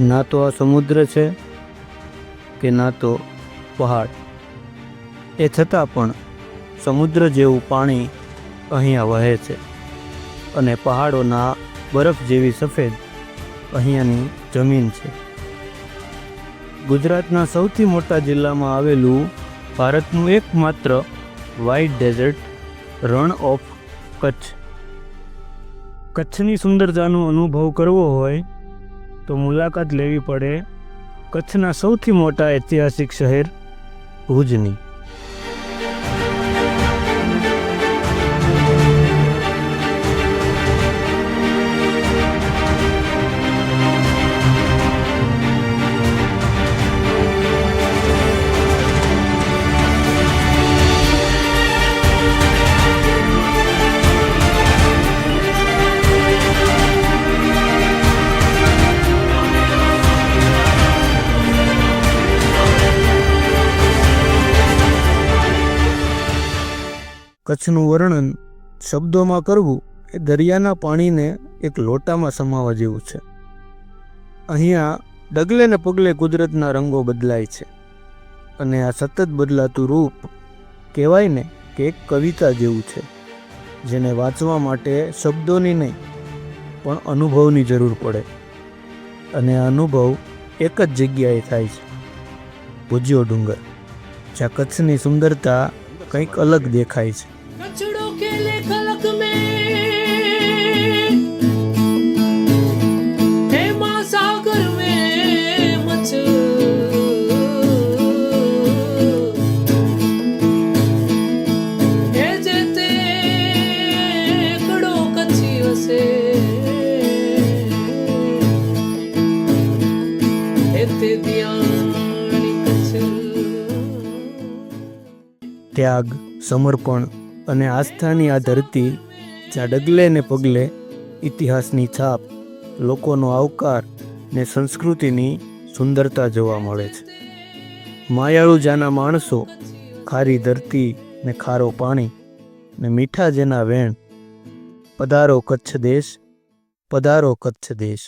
ના તો આ સમુદ્ર છે કે ના તો પહાડ. એ છતાં પણ સમુદ્ર જેવું પાણી અહીંયા વહે છે અને પહાડોના બરફ જેવી સફેદ અહીંયાની જમીન છે. ગુજરાતના સૌથી મોટા જિલ્લામાં આવેલું ભારતનું એકમાત્ર white desert Rann of Kutch. કચ્છની સુંદરતાનો અનુભવ કરવો હોય તો મુલાકાત લેવી પડે કચ્છના સૌથી મોટા ઐતિહાસિક શહેર ભુજની. કચ્છનું વર્ણન શબ્દોમાં કરવું એ દરિયાના પાણીને એક લોટામાં સમાવા જેવું છે. અહીંયા ડગલે ને પગલે કુદરતના રંગો બદલાય છે અને આ સતત બદલાતું રૂપ કહેવાય ને કે એક કવિતા જેવું છે, જેને વાંચવા માટે શબ્દોની નહીં, પણ અનુભવની જરૂર પડે. અને અનુભવ એક જ જગ્યાએ થાય છે. ભુજિયો ડુંગર, જ્યાં કચ્છની સુંદરતા કંઈક અલગ દેખાય છે. कचड़ों के ले खलक में हे महासागर में मच हे जेते कड़ो कच्ची वसे हे ते दियाणी कच्छ ત્યાગ સમર્પણ અને આસ્થાની આ ધરતી, જ્યાં ડગલે ને પગલે ઇતિહાસની છાપ, લોકોનો આવકાર ને સંસ્કૃતિની સુંદરતા જોવા મળે છે. માયાળુ જાના માણસો ખારી ધરતી ને ખારો પાણી ને મીઠા જેના વેણ, પધારો કચ્છ દેશ, પધારો કચ્છ દેશ.